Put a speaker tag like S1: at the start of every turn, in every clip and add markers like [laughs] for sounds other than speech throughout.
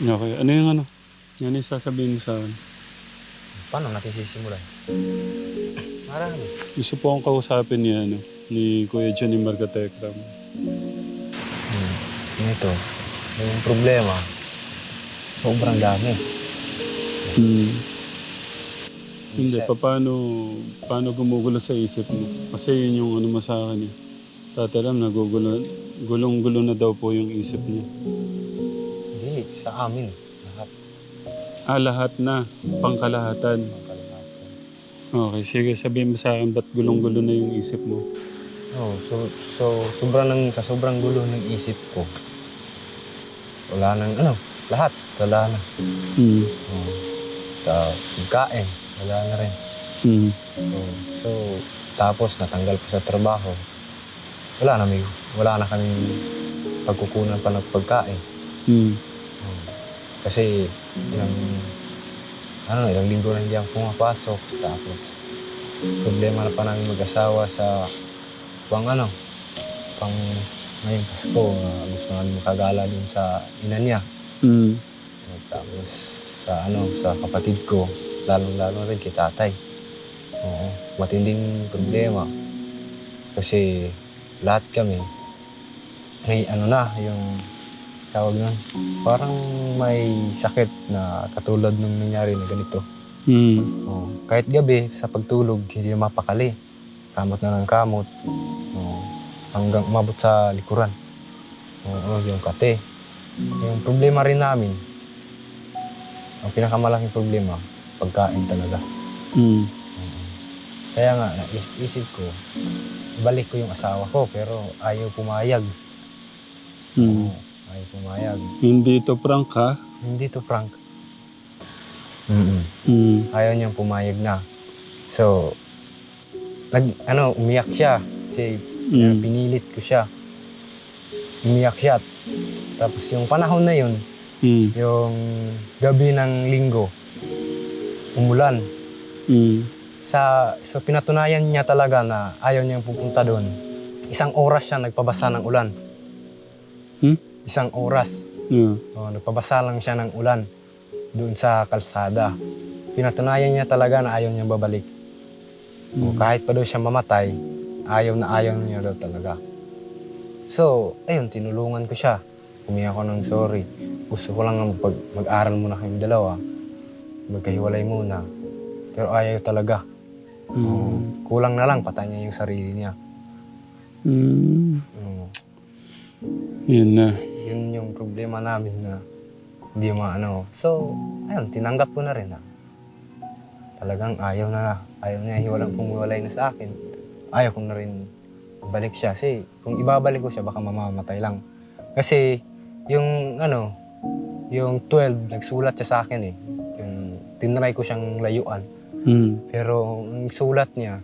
S1: Okay. Ano yung ano? Ano yung sasabihin mo sa akin?
S2: Paano natin sisimulan? Marami.
S1: Gusto po akong kausapin ni, ano, ni Kuya Johnny Margatekram.
S2: Hmm. Ito, yung problema, sobrang dami.
S1: Hmm. Hindi, pa, paano, paano gumugulo sa isip mo? Kasi yun yung ano mo sa akin eh. Tati Ram, nagugulo, gulong-gulo na daw po yung isip niya.
S2: Sa amin. Lahat
S1: Ah, lahat na. Pangkalahatan.
S2: ng kalahatan.
S1: Okay, sige, sabihin mo sa akin, ba't gulong-gulo na yung isip mo?
S2: Oh, so, so sobrang ng, sa sobrang gulo ng isip ko, wala nang ano, lahat, wala na.
S1: Hmm.
S2: Oh, sa pagkain, wala na rin.
S1: Hmm.
S2: So, so, tapos natanggal pa sa trabaho, wala na, may, wala na kami pagkukunan pa ng pagkain.
S1: Hmm.
S2: Oh, kasi ilang, ano, ilang linggo na hindi ako pumapasok. Tapos, problema na pa namin mag-asawa sa pang ano, pang ngayong Pasko, na gusto namin makagala dun sa ina niya.
S1: Hmm.
S2: Tapos, sa ano, sa kapatid ko, lalong-lalo rin kay tatay. Oo, matinding problema. Kasi lahat kami, may ano na, yung tawag nun, parang may sakit na katulad nung nangyari na ganito.
S1: Hmm.
S2: Oo, kahit gabi, sa pagtulog, hindi na mapakali. Kamot na ng kamot. Oo, hanggang umabot sa likuran. Oo, yung kate. Yung problema rin namin, ang pinakamalaking problema, pagkain talaga.
S1: Hmm.
S2: Kaya nga, naisip ko, balik ko yung asawa ko, pero ayaw pumayag.
S1: Hmm.
S2: Oo, ayaw pumayag.
S1: Hindi to prank ha?
S2: Hindi to Frank. Mm
S1: Hmm.
S2: Ayaw niyang pumayag na. So, nag, ano, umiyak siya. Kasi
S1: Hmm.
S2: pinilit ko siya. Umiyak siya. Tapos yung panahon na yun,
S1: Hmm.
S2: yung gabi ng linggo, umulan.
S1: Hmm.
S2: Sa, so pinatunayan niya talaga na ayaw niyang pupunta doon. Isang oras siya nagpabasa ng ulan. Isang oras.
S1: Yeah.
S2: Oh, nagpabasa lang siya ng ulan doon sa kalsada. Pinatunayan niya talaga na ayaw niyang babalik. O,
S1: Hmm.
S2: kahit pa daw siya mamatay, ayaw na ayaw niya daw talaga. So, ayun, tinulungan ko siya. Humingi ako ng sorry. Gusto ko lang mag- mag-aral muna kami dalawa. Magkahiwalay muna. Pero ayaw talaga.
S1: Hmm.
S2: Oo. kulang na lang, patay niya yung sarili niya.
S1: Hmm.
S2: Oo.
S1: Yun na.
S2: Yun yung problema namin na hindi maano. So, ayun, tinanggap ko na rin na talagang ayaw na na. Ayaw niya hiwalang pumiwalay na sa akin. Ayaw ko na rin balik siya. Kasi kung ibabalik ko siya, baka mamamatay lang. Kasi yung ano, yung 12, nagsulat siya sa akin eh. Yung tinry ko siyang layuan.
S1: Hmm.
S2: Pero ang sulat niya,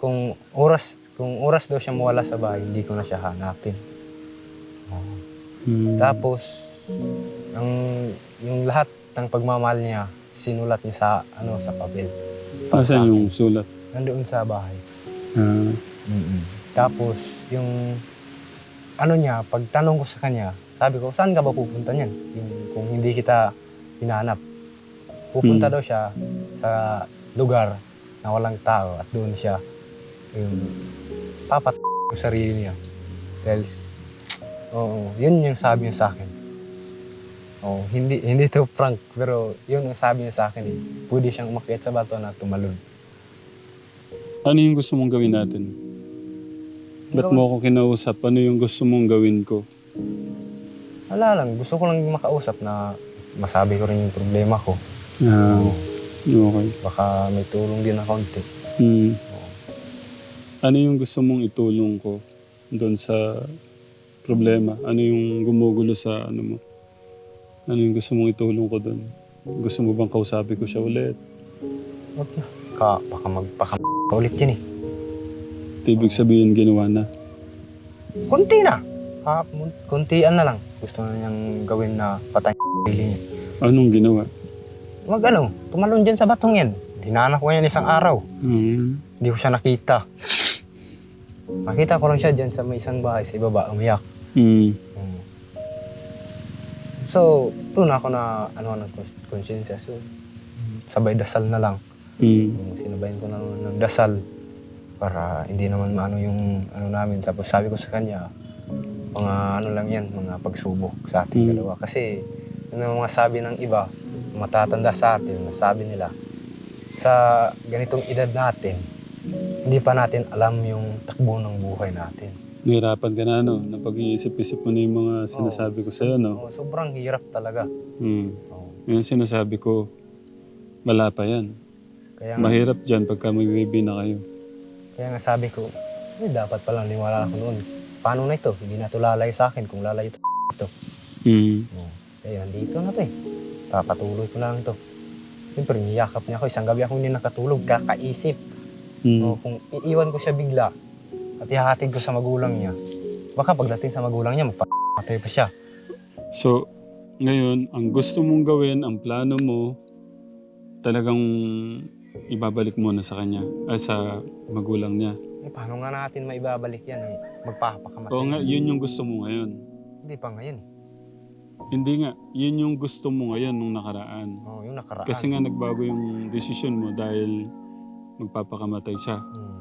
S2: kung oras, kung oras daw siya mawala sa bahay, hindi ko na siya hanapin.
S1: Hmm.
S2: Tapos, ang yung lahat ng pagmamahal niya, sinulat niya sa ano sa papel. Para sa
S1: Asan
S2: akin.
S1: yung sulat?
S2: Nandoon sa bahay.
S1: Ah.
S2: Tapos, yung ano niya, pag tanong ko sa kanya, sabi ko, saan ka ba pupunta niyan? Yung, kung hindi kita hinanap. Pupunta
S1: Hmm.
S2: daw siya sa lugar na walang tao at doon siya yung papat yung [laughs] sarili niya. Dahil, oo, yun yung sabi niya sa akin. Oh, hindi hindi to prank, pero yun ang sabi niya sa akin eh. Pwede siyang umakyat sa bato na tumalon.
S1: Ano yung gusto mong gawin natin? Ba't mo ako kinausap? Ano yung gusto mong gawin ko?
S2: Wala lang, gusto ko lang makausap na masabi ko rin yung problema ko.
S1: Ah. Okay.
S2: Baka may tulong din na konti.
S1: Hmm.
S2: Oo.
S1: Ano yung gusto mong itulong ko doon sa problema? Ano yung gumugulo sa ano mo? Ano yung gusto mong itulong ko doon? Gusto mo bang kausapin ko siya ulit?
S2: Wag na. Ka, baka magpaka ulit yan eh.
S1: Ibig sabihin ginawa na.
S2: Kunti na. Ha, kuntian na lang. Gusto na niyang gawin na patay sarili niya.
S1: Anong ginawa?
S2: Mag ano, tumalon dyan sa batong yan. Hinanap ko yan isang araw.
S1: Hmm.
S2: Hindi ko siya nakita. Nakita ko lang siya dyan sa may isang bahay sa ibaba, umiyak.
S1: Hmm.
S2: Hmm. So, doon ako na ano ng konsensya. So, sabay dasal na lang.
S1: Mm.
S2: Yung Sinabayan ko na ng dasal para hindi naman maano yung ano namin. Tapos sabi ko sa kanya, mga ano lang yan, mga pagsubok sa ating
S1: Mm.
S2: dalawa. Kasi yun ang mga sabi ng iba, matatanda sa atin, sabi nila, sa ganitong edad natin, hindi pa natin alam yung takbo ng buhay natin.
S1: Nahirapan ka na, no? Napag-iisip-isip mo na yung mga sinasabi ko sa'yo, no?
S2: Oh, sobrang hirap talaga.
S1: Mm.
S2: Oh.
S1: Yung sinasabi ko, wala pa yan.
S2: Kaya nga,
S1: Mahirap dyan pagka may baby na kayo.
S2: kaya nga sabi ko, eh, dapat palang niwala ako noon. Paano na ito? Hindi na ito lalayo sa akin kung lalayo ito.
S1: Mm.
S2: Oh. Kaya nandito na to eh. Papatuloy ko lang to. Siyempre, niyakap niya ako. Isang gabi ako hindi nakatulog. Kakaisip.
S1: Mm.
S2: O, kung iiwan ko siya bigla at ihahatid ko sa magulang niya, baka pagdating sa magulang niya, magpapatay pa siya.
S1: So, ngayon, ang gusto mong gawin, ang plano mo, talagang ibabalik mo na sa kanya, ay sa magulang niya.
S2: Eh, paano nga natin maibabalik yan eh? Magpapakamatay.
S1: Oo nga, yun yung gusto mo ngayon.
S2: Hindi pa ngayon.
S1: Hindi nga, yun yung gusto mo ngayon nung nakaraan.
S2: Oh, yung nakaraan.
S1: Kasi nga nagbago yung desisyon mo dahil magpapakamatay siya.
S2: Hmm.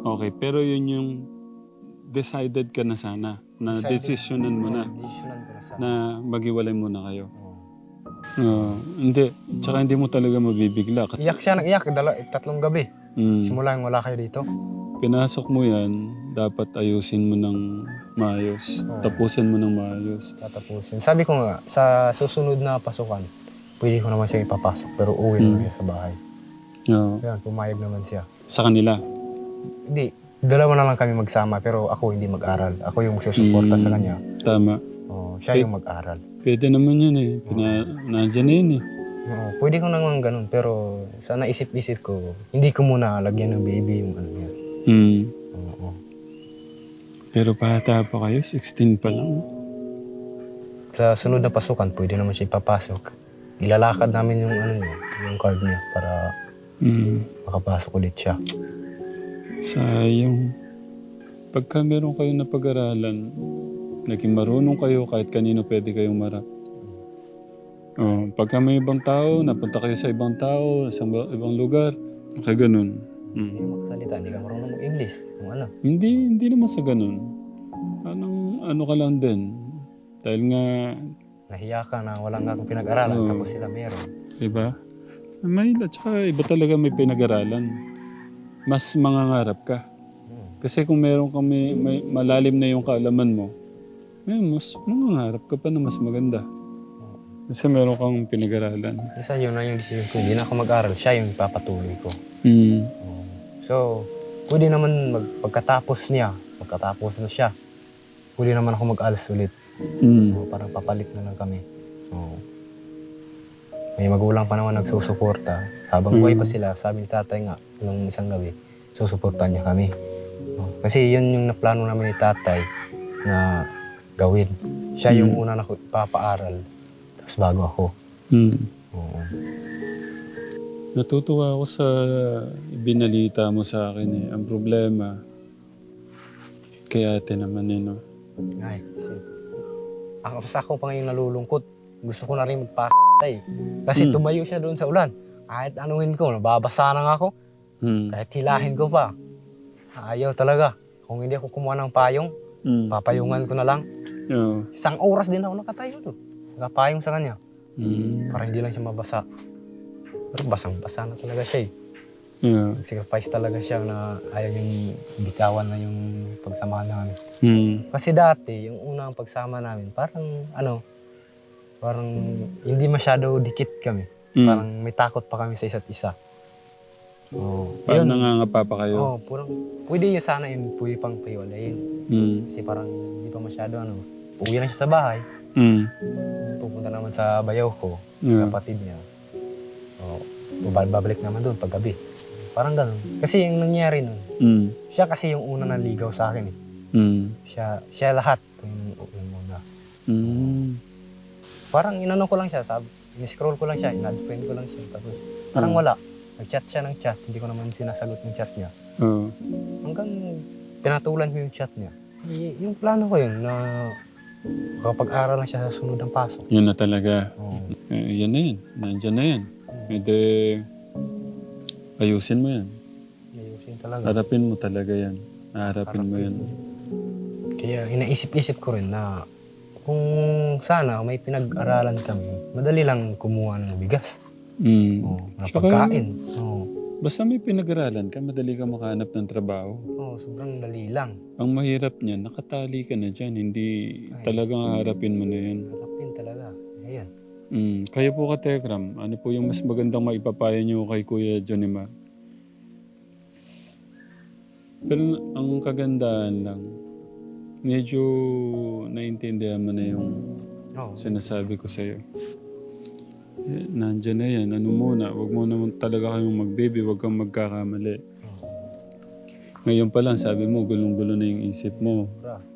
S1: Okay, pero yun yung decided ka na sana, na
S2: Decided.
S1: desisyonan mo na,
S2: desisyonan ko na sa...
S1: na maghiwalay muna kayo.
S2: Oh.
S1: Oo, hindi, tsaka hindi mo talaga mabibigla.
S2: Iyak siya ng iyak, dala, tatlong gabi.
S1: Mm.
S2: Simula yung wala kayo dito.
S1: Pinasok mo yan, dapat ayusin mo ng maayos.
S2: Oo.
S1: Tapusin mo ng maayos.
S2: Tatapusin. Sabi ko nga, sa susunod na pasukan, pwede ko naman siya ipapasok, pero uwi na siya sa bahay.
S1: Oo.
S2: Kaya pumayag naman siya.
S1: Sa kanila.
S2: Hindi, dalawa na lang kami magsama, pero ako hindi mag-aral. Ako yung magsusuporta
S1: Mm.
S2: sa kanya.
S1: Tama.
S2: Oh, siya yung mag-aral.
S1: Pwede naman yun eh. Pina, nandyan na yun eh.
S2: Oo, pwede ko naman ganun, pero sa naisip-isip ko, hindi ko muna lagyan ng baby yung ano niya.
S1: Mm.
S2: Oo.
S1: Pero bata pa kayo, 16 pa lang.
S2: Sa sunod na pasukan, pwede naman siya ipapasok. Ilalakad namin yung ano niya, yung card niya para
S1: Mm.
S2: makapasok ulit siya.
S1: Sayang. Pagka meron kayong napag-aralan, naging marunong kayo kahit kanino pwede kayong marap. Oh, pagka may ibang tao, napunta kayo sa ibang tao, sa iba- ibang lugar, kaya ganun.
S2: Hindi
S1: Mm.
S2: ka makasalita, hindi ka marunong mag-English. Kung ano.
S1: Hindi, hindi naman sa ganun. Anong, ano ka lang din. Dahil nga,
S2: Nahiya ka na wala nga pinag-aralan,
S1: Oo.
S2: tapos sila meron.
S1: di ba? May, at saka iba talaga may pinag-aralan. Mas mangangarap ka. Kasi kung meron kang may, malalim na yung kaalaman mo, eh, mas mangangarap ka pa na mas maganda. Kasi meron kang pinag-aralan.
S2: Isa yun na yung decision ko. Hindi na ako mag-aral. Siya yung ipapatuloy ko.
S1: Mm.
S2: So, pwede naman mag, pagkatapos niya, pagkatapos na siya, pwede naman ako mag-alas ulit.
S1: Mm.
S2: Oo, parang papalit na lang kami. Oo. May magulang pa naman nagsusuporta. Habang buhay pa
S1: Mm.
S2: sila, sabi ni tatay nga, nung isang gabi, susuportahan niya kami. Kasi yun yung naplano namin ni tatay na gawin. Siya yung
S1: Mm.
S2: una na papaaral, tapos bago ako.
S1: Mm.
S2: Oo.
S1: Natutuwa ako sa binalita mo sa akin eh. Ang problema, kay ate naman eh, no?
S2: Ay, shit. Ako sa ako pa ngayon nalulungkot. Gusto ko na rin magpakatay. Kasi
S1: Hmm.
S2: tumayo siya doon sa ulan. Kahit anuhin ko, nababasa na nga ako.
S1: Mm.
S2: Kahit hilahin ko pa. Ayaw talaga. Kung hindi ako kumuha ng payong,
S1: Mm.
S2: papayungan ko na lang.
S1: Oo.
S2: Isang oras din ako nakatayo doon. Nakapayong sa kanya.
S1: Mm.
S2: Para hindi lang siya mabasa. Pero basang-basa na talaga siya eh.
S1: Yeah.
S2: Nag-sacrifice talaga siya na ayaw yung bitawan na yung pagsamahan namin.
S1: Mm.
S2: Kasi dati, yung unang pagsama namin, parang ano, parang hindi masyado dikit kami.
S1: Mm.
S2: Parang may takot pa kami sa isa't isa. Oo.
S1: Parang
S2: Yun.
S1: nangangapa pa kayo.
S2: Oo, parang pwede niya sana yun, pwede pang pahiwalayin.
S1: Mm.
S2: Kasi parang hindi pa masyado ano. Uwi lang siya sa bahay,
S1: Mm.
S2: pupunta naman sa bayaw ko,
S1: Yeah.
S2: kapatid niya. Oo. babalik naman doon pag gabi. Parang ganun. Kasi yung nangyari nun,
S1: Mm.
S2: siya kasi yung una naligaw sa akin eh.
S1: Mm.
S2: Siya, siya lahat. Yung, yung una.
S1: Mm.
S2: Parang inano ko lang siya, sabi, in-scroll ko lang siya, in-friend ko lang siya. Tapos parang
S1: Ah.
S2: wala. Nag-chat siya ng chat, hindi ko naman sinasagot yung chat niya.
S1: Oo.
S2: Hanggang pinatulan ko yung chat niya. Y- yung plano ko yun na Makapag-aral na siya sa sunod ng pasok.
S1: Yun na talaga.
S2: Oo.
S1: Eh, yan na yan. Nandyan na yan. Ede, ayusin mo yan.
S2: Ayusin talaga.
S1: Harapin mo talaga yan. Harapin mo yan.
S2: Kaya inaisip-isip ko rin na kung sana may pinag-aralan kami, madali lang kumuha ng bigas.
S1: Mm.
S2: Oo, na
S1: Tsaka-
S2: pagkain. Oo.
S1: Basta may pinag-aralan ka, madali ka makahanap ng trabaho.
S2: Oo, sobrang dali lang.
S1: Ang mahirap niyan, nakatali ka na dyan. Hindi
S2: Ay.
S1: talagang haharapin mo na yan.
S2: Harapin talaga. Ayan.
S1: Mm. Kayo po ka Tekram, ano po yung mas magandang maipapayo niyo kay Kuya Johnny Mar? Pero ang kagandahan lang, medyo naintindihan mo na yung
S2: Oo.
S1: sinasabi ko sa'yo. Eh, nandyan na yan. Ano muna, wag mo naman talaga kayong magbaby, wag kang magkakamali. Ngayon pa lang, sabi mo, gulong-gulo na yung isip mo.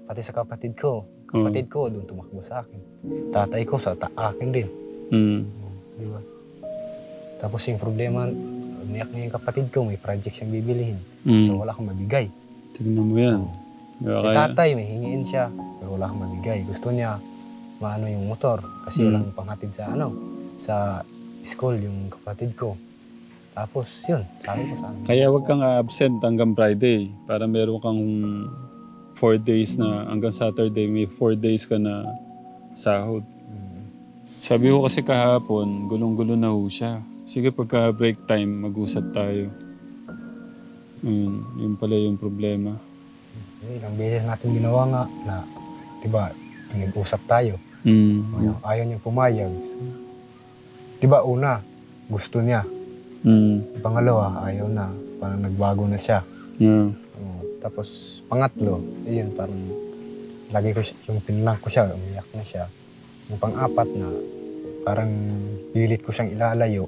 S2: Pati sa kapatid ko. Kapatid ko, doon tumakbo sa akin. Tatay ko, sa ta akin din.
S1: Mm.
S2: Di ba? Tapos yung problema, umiyak na yung kapatid ko, may project siyang bibilihin.
S1: Mm.
S2: So wala akong mabigay.
S1: Tignan mo yan. Kaya,
S2: Si tatay, may hingiin siya, pero wala akong mabigay. Gusto niya maano yung motor kasi
S1: Mm.
S2: walang panghatid sa ano, sa school yung kapatid ko. Tapos yun, sabi ko sa akin.
S1: kaya wag kang absent hanggang Friday para meron kang four days na hanggang Saturday may four days ka na sahod.
S2: Mm.
S1: Sabi ko kasi kahapon, gulong-gulo na ho siya. Sige, pagka break time, mag-usap tayo. Yun, yun pala yung problema.
S2: Ilang beses natin ginawa nga na, di ba, nag-usap tayo.
S1: Mm.
S2: Ayaw, ayaw niya pumayag. Di ba, una, gusto niya.
S1: Mm.
S2: Pangalawa, ayaw na. Parang nagbago na siya.
S1: Yeah.
S2: Oo. tapos, pangatlo, ayun, parang lagi ko siya, yung pinlang ko siya, umiyak na siya. Yung pang-apat na, parang pilit ko siyang ilalayo.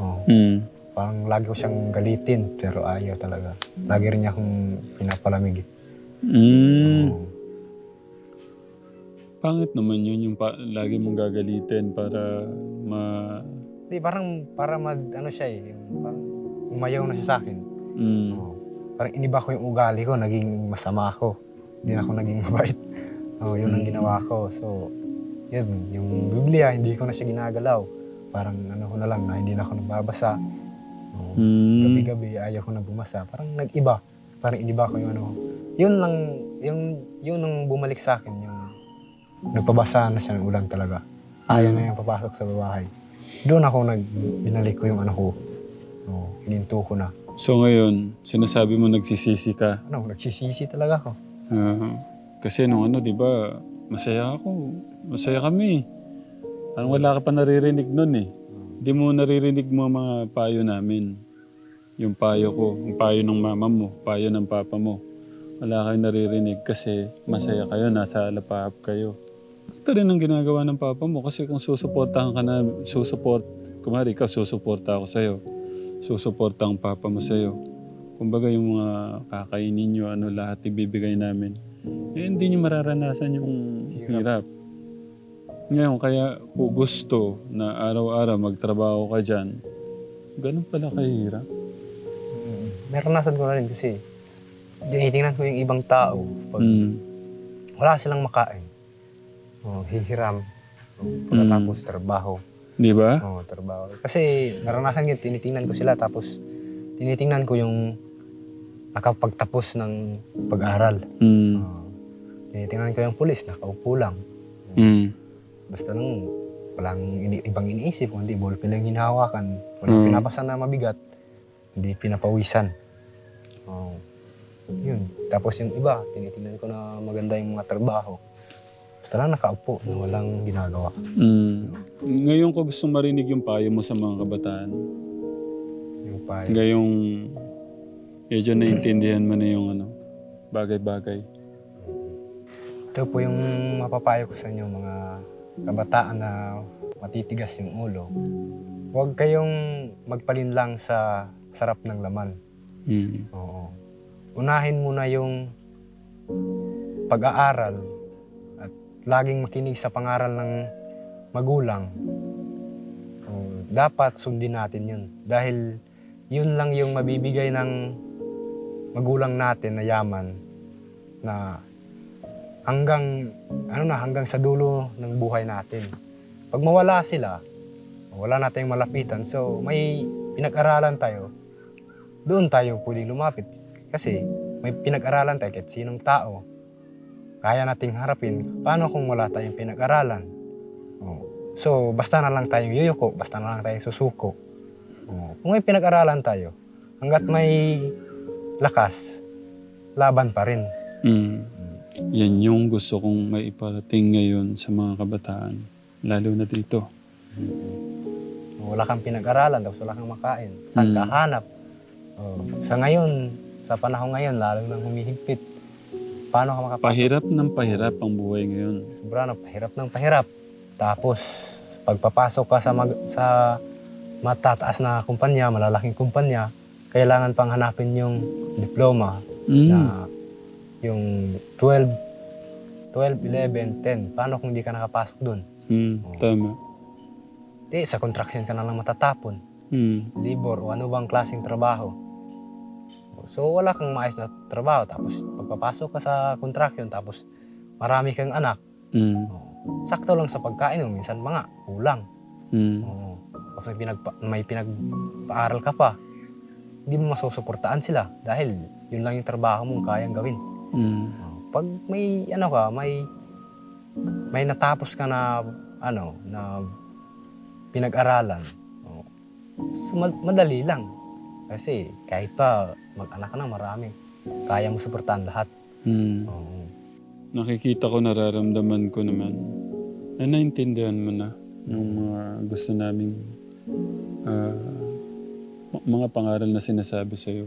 S2: Oo.
S1: Mm.
S2: parang lagi ko siyang galitin, pero ayaw talaga. Lagi rin niya akong pinapalamig.
S1: Mm.
S2: Oo.
S1: Pangit naman yun, yung pa- lagi mong gagalitin para ma...
S2: Di, parang, para mag, ano siya eh, yung parang umayaw na siya sa akin.
S1: Mm.
S2: Oo. Parang iniba ko yung ugali ko, naging masama ako. Hindi na ako naging [laughs] mabait. Oo, yun ang ginawa ko. So, yun, yung Biblia, hindi ko na siya ginagalaw. Parang ano ko na lang, na hindi na ako nagbabasa. Oo.
S1: Mm.
S2: Gabi-gabi, ayaw ko na bumasa. Parang nag-iba. Parang iniba ko yung ano. Yun lang, yung, yun ang bumalik sa akin, yung nagpabasa na siya ng ulan talaga. Ayaw na yung papasok sa bahay. Doon ako nag, binalik ko yung ano ko. Oo, hininto ko na.
S1: So ngayon, sinasabi mo nagsisisi ka.
S2: Ano, nagsisisi talaga ako.
S1: Ah, kasi nung ano, di ba, masaya ako. Masaya kami. Parang wala ka pa naririnig nun eh. Di mo naririnig mo mga payo namin. Yung payo ko, yung payo ng mama mo, payo ng papa mo. Wala kayong naririnig kasi masaya kayo, nasa alapahap kayo. Ito rin ang ginagawa ng papa mo kasi kung susuportahan ka na, susuport, kumari ikaw, susuporta ako sa'yo. Susuporta ang papa mo sa'yo. Kumbaga yung mga kakainin nyo, ano, lahat ibibigay namin. Eh, hindi nyo mararanasan yung hirap. Ngayon, kaya kung gusto na araw-araw magtrabaho ka dyan, ganun pala kahirap.
S2: Mm. Naranasan ko na rin kasi tinitingnan ko yung ibang tao. Pag
S1: Mm.
S2: wala silang makain, oh, hihiram. Oh, pagkatapos trabaho.
S1: Di ba?
S2: Oh, trabaho. Kasi naranasan ko, tinitingnan ko sila tapos tinitingnan ko yung nakapagtapos ng pag-aral.
S1: Mm.
S2: Oh, tinitingnan ko yung pulis, nakaupo lang.
S1: Mm.
S2: Basta lang, walang ini- ibang iniisip, kundi ballpen lang hinahawakan. Walang
S1: Mm.
S2: pinapasa na mabigat, hindi pinapawisan. Oh. Yun. Tapos yung iba, tinitingnan ko na maganda yung mga trabaho. Basta lang nakaupo, na walang ginagawa.
S1: Mm. Ngayon ko gusto marinig yung payo mo sa mga kabataan.
S2: Yung pa,
S1: Ngayong medyo naintindihan mo na yung ano, bagay-bagay.
S2: ito po yung mapapayo ko sa inyo, mga kabataan na matitigas yung ulo. Huwag kayong magpalinlang sa sarap ng laman.
S1: Mm.
S2: Oo. Unahin muna yung pag-aaral at laging makinig sa pangaral ng magulang. Dapat sundin natin yun. Dahil yun lang yung mabibigay ng magulang natin na yaman na hanggang ano na hanggang sa dulo ng buhay natin. Pag mawala sila, wala na tayong malapitan. So may pinag-aralan tayo. Doon tayo pwedeng lumapit kasi may pinag-aralan tayo kahit sinong tao. Kaya nating harapin. Paano kung wala tayong pinag-aralan? Oh. So basta na lang tayong yuyuko, basta na lang tayong susuko. Oh. Kung may pinag-aralan tayo, hanggat may lakas, laban pa rin.
S1: Mm. Yan yung gusto kong maiparating ngayon sa mga kabataan. Lalo na dito.
S2: Wala kang pinag-aralan, tapos wala kang makain. Saan ka
S1: Mm.
S2: hanap? Oh. Sa ngayon, sa panahon ngayon, lalo nang humihigpit. Paano ka makapasok?
S1: Pahirap ng pahirap ang buhay ngayon.
S2: Sobra na, pahirap ng pahirap. Tapos, pagpapasok ka sa, mag, sa matataas na kumpanya, malalaking kumpanya, kailangan pang hanapin yung diploma
S1: Mm.
S2: na yung 12, 12, 11, 10. Paano kung di ka nakapasok dun?
S1: Mm. Tama.
S2: Di, sa construction ka na lang matatapon.
S1: Mm.
S2: Libor o ano bang klaseng trabaho. So wala kang maayos na trabaho. Tapos pagpapasok ka sa construction, tapos marami kang anak.
S1: Mm.
S2: Sakto lang sa pagkain mo, minsan mga kulang.
S1: Mm.
S2: Oo. Tapos may, pinagpa, may pinagpaaral ka pa. Hindi mo masusuportaan sila dahil yun lang yung trabaho mong kayang gawin.
S1: Mm.
S2: Pag may ano ka, may may natapos ka na ano, na pinag-aralan. oh, So, mad- madali lang. Kasi kahit pa mag-anak ka na marami, kaya mo suportahan lahat.
S1: Mm.
S2: Oo.
S1: Nakikita ko, nararamdaman ko naman na naintindihan mo na yung mga gusto naming ah, ma- mga pangaral na sinasabi sa'yo.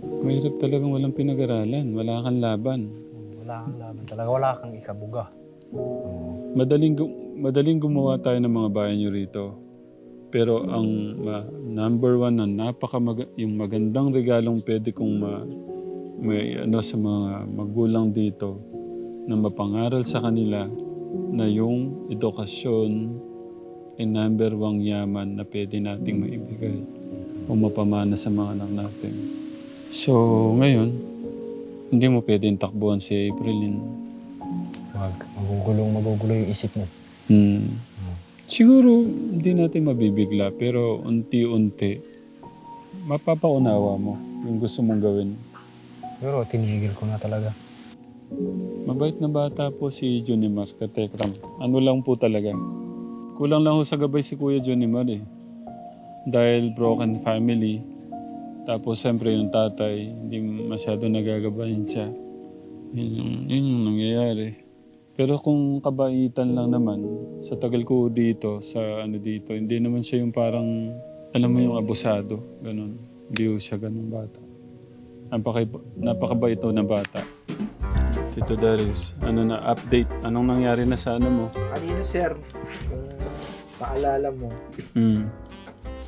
S1: Mahirap talagang walang pinag-aralan. Wala kang laban.
S2: Wala kang laban talaga, wala kang ikabuga.
S1: Madaling, gu- madaling gumawa tayo ng mga bayan nyo rito. Pero ang ma- number one na napaka yung magandang regalong pwede kong ma, may ano sa mga magulang dito na mapangaral sa kanila na yung edukasyon ay number one yaman na pwede nating maibigay o mapamana sa mga anak natin. So, ngayon, hindi mo pwedeng takbuhan si Aprilin.
S2: Wag, magugulong, magugulo yung isip mo.
S1: Hmm. Siguro hindi natin mabibigla pero unti-unti mapapaunawa mo yung gusto mong gawin.
S2: Pero tinigil ko na talaga.
S1: Mabait na bata po si Johnny Mar, katekram. Ano lang po talaga. Kulang lang ho sa gabay si Kuya Johnny Mar eh. Dahil broken family. Tapos siyempre yung tatay, hindi masyado nagagabayin siya. Yun yung, yun yung nangyayari. Pero kung kabaitan lang naman, sa tagal ko dito, sa ano dito, hindi naman siya yung parang, alam mo yung abusado, ganun. Hindi ho siya ganun bata. Napaka, napakabait ho na bata. Tito Darius, ano na, update. Anong nangyari na sa ano mo?
S3: Kanina sir, kung paalala mo,
S1: Mm.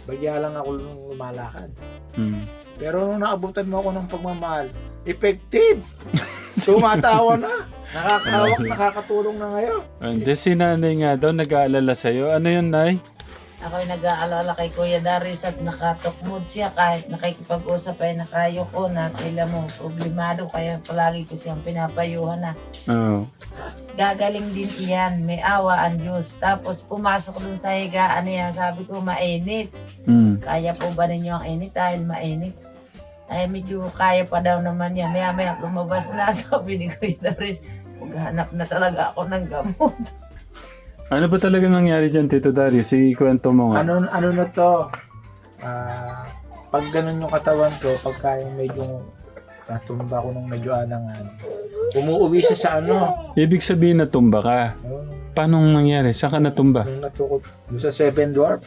S3: bagya lang ako nung lumalakad.
S1: Mm.
S3: Pero nung naabutan mo ako ng pagmamahal, effective! [laughs] Tumatawa na! Nakakahawak, nakakatulong na ngayon.
S1: Hindi, si nanay nga daw nag-aalala sa'yo. Ano yun, Nay?
S4: Ako'y nag-aalala kay Kuya Darius at nakatukmod siya kahit nakikipag-usap ay nakayoko na tila mo problemado kaya palagi ko siyang pinapayuhan na
S1: Oo.
S4: gagaling din iyan, may awa ang Diyos. Tapos pumasok dun sa higaan niya, sabi ko mainit.
S1: Mm.
S4: Kaya po ba ninyo ang init dahil mainit? Ay medyo kaya pa daw naman yan. Maya maya lumabas na [laughs] sabi ni Kuya Darius, maghanap na talaga ako ng gamot. [laughs]
S1: Ano ba talaga nangyari dyan, Tito Darius? Ikwento mo nga.
S3: Ano, ano na to? Ah, pag ganun yung katawan ko, pagka yung medyo natumba ko ng medyo alangan, umuuwi siya sa ano,
S1: Ibig sabihin natumba ka. Paano nangyari? Saan ka natumba?
S3: yung natukot, yung sa Seven Dwarf,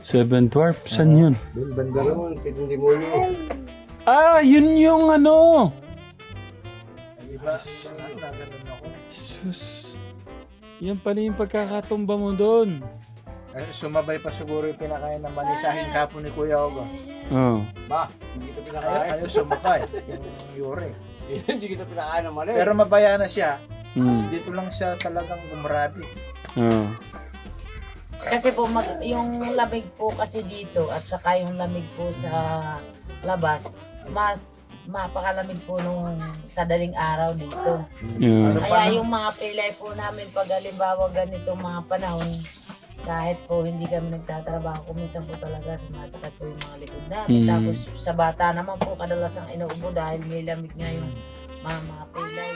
S1: Seven Dwarf? Saan yun?
S3: doon banda ron.
S1: Ah, yun yung ano!
S3: Diba? Ganun ako.
S1: Sus. Yan pala yung pagkakatumba mo doon.
S3: Eh, sumabay pa siguro yung pinakain ng manisahing kapon ni Kuya Ogo.
S1: Oo.
S5: Ba, hindi kita
S3: Ayaw,
S5: pinakain.
S3: ayaw sumakay, yung Yuri.
S5: hindi kita pinakain ng mali.
S3: Pero mabaya na siya,
S1: Mm.
S3: dito lang siya talagang gumrabi.
S1: Oo.
S4: Kasi po mag, yung lamig po kasi dito at saka yung lamig po sa labas, mas mapakalamig po nung sa daling araw dito.
S1: Yeah.
S4: Kaya yung mga pilay po namin pag halimbawa ganitong mga panahon, kahit po hindi kami nagtatrabaho, kuminsan po talaga sumasakit po yung mga likod namin.
S1: Mm.
S4: Tapos sa bata naman po kadalasang inuubo dahil may lamig nga yung mga, mga pilay.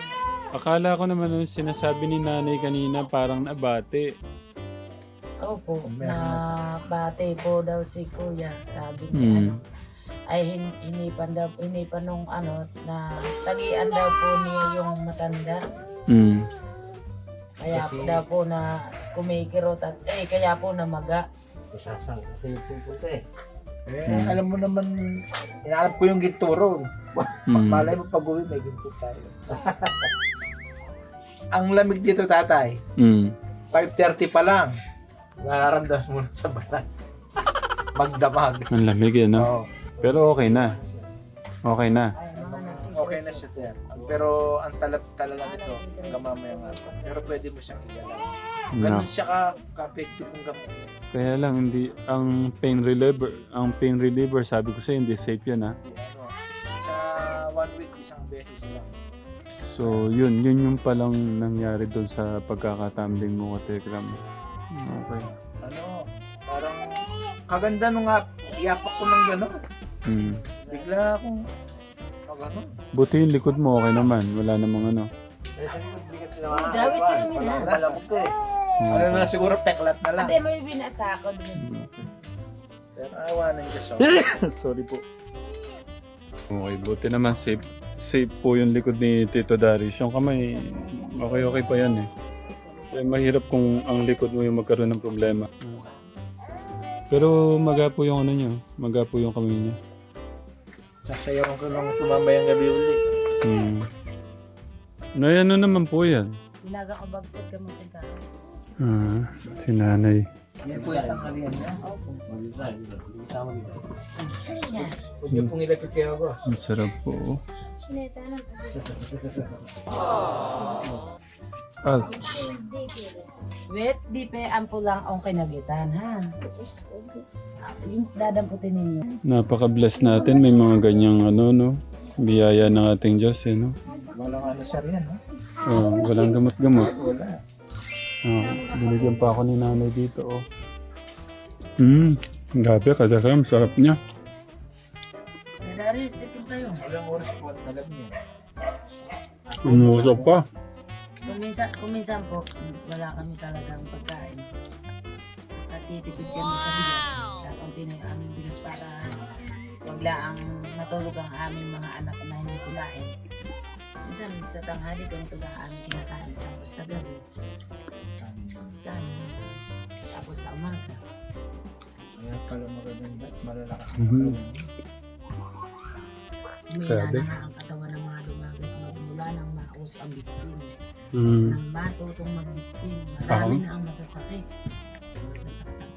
S1: Akala ko naman yung sinasabi ni nanay kanina parang nabate.
S4: Opo, na bate po daw si kuya, sabi niya
S1: Mm.
S4: ano, ay hin, hinipan daw, hinipan nung ano, na sagian daw po niya yung matanda.
S1: Mm.
S4: Kaya po
S3: Kasi-
S4: daw po na kumikirot at eh, kaya po namaga.
S5: Masasang kasi yung pupunta eh.
S3: Eh, alam mo naman, inaanap ko yung ginto ron.
S1: Mm. [laughs]
S3: Malay mo pag uwi, may ginto tayo. [laughs] Ang lamig dito, tatay.
S1: Mm.
S3: 5.30 pa lang. Nararamdaman mo na sa balat. [laughs] Magdamag.
S1: Ang lamig eh, no?
S3: Oo.
S1: Pero okay na. Okay na.
S3: Okay na siya, sir. Pero ang talap talaga nito, hanggang mamaya nga. Pero pwede mo siyang igalaw.
S1: No.
S3: Ganun siya ka, ka-effective ng gamot.
S1: Kaya lang hindi ang pain reliever, ang pain reliever sabi ko sa hindi safe 'yan ha.
S3: Hindi, ano, sa one week, isang beses lang.
S1: So, yun, yun yung palang nangyari doon sa pagkakatambling mo ka Tekram. Okay.
S3: Ano, parang kaganda nung nga, iyapak ko ng gano'n.
S1: Mm.
S3: Bigla akong, pag ano,
S1: Buti yung likod mo okay naman. Wala namang ano.
S5: Eh, sabi ko,
S4: ha?
S5: Wala ko eh.
S3: ano na siguro peklat na lang.
S4: Hindi, may binasa ako din.
S3: Pero awa ng Diyos. [coughs]
S1: Sorry po. Okay, buti naman safe. Safe po yung likod ni Tito Darius. Yung kamay, okay okay pa yan eh. Kaya mahirap kung ang likod mo yung magkaroon ng problema. Pero maga po yung ano niya. Maga po yung kamay niya.
S3: Sasayaw ko nung tumamayang gabi ulit.
S1: Hmm. Na ano naman po yan.
S4: Ilaga ko bagpot ka mo ka.
S1: Ah, si nanay.
S3: Yan po yung tanghalian niya.
S5: Kasama dito.
S4: Yan.
S5: Huwag niyo pong ilapit kayo ako.
S1: Ang sarap po. Ouch.
S4: Wait, di pe ampo lang ang kinagitan, ha? Yung dadamputin ninyo.
S1: Napaka-bless natin. May mga ganyang ano, no? Biyaya ng ating Diyos, eh, no?
S3: Walang ano sir yan, ha?
S1: Oh, walang gamot-gamot.
S3: Wala.
S1: Oh, binigyan pa ako ni nanay dito, oh. Hmm, grabe, kadakam, sarap niya.
S4: Darius, dito tayo.
S3: Walang oras po at alam niyo.
S1: Umusap pa.
S4: Kuminsan, kuminsan po, wala kami talagang pagkain. Nagtitipid kami sa bigas. Kakunti na yung aming bigas para wag lang matulog ang aming mga anak na hindi kumain. Minsan sa tanghali ganito lang ang aming kinakain. Tapos sa gabi, kanin. Tapos sa umaga.
S3: Kaya pala magaganda at malalakas
S1: Mhm.
S3: ang
S4: Humina
S1: Grabe.
S4: na ang katawan ng mga lumagat mo mula nang maus ang bitsin.
S1: Hmm.
S4: Nang matutong magbitsin, marami na ang masasakit. Masasaktan.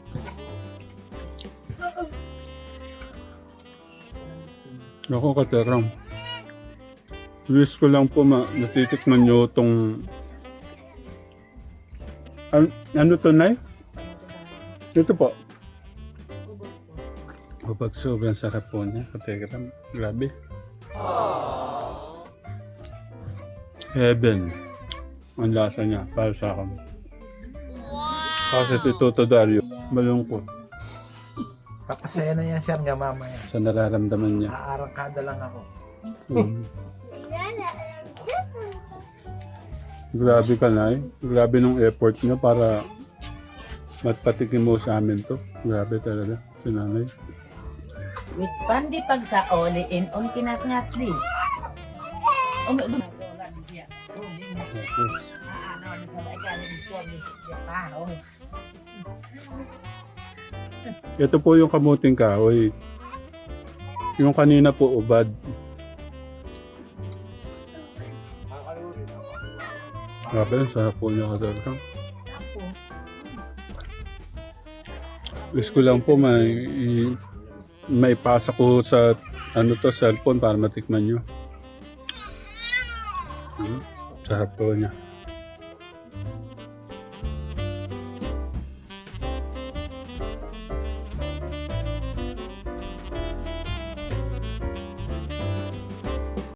S1: Ako, kateram. Wish ko lang po ma natitikman nyo itong... An ano to, Nay? Ito po. Kapag sobrang sarap po niya, kategram. Grabe. Heaven. Ang lasa niya para sa akin. Kasi si Toto Dario, malungkot
S3: Papasaya na yan sir nga mamaya.
S1: sa nararamdaman niya.
S3: Aarangkada lang ako.
S1: Mm. Grabe ka na Grabe nung effort niya para matpatikin mo sa amin to. Grabe talaga, si nanay.
S4: With pandi pag sa oli in on kinasngas di. Um,
S1: Ito po yung kamuting kahoy. Yung kanina po ubad. Grabe, sarap po niya.
S4: Sapo.
S1: Wish ko lang po may i- maipasa ko sa ano to cellphone para matikman nyo. Hmm, niya.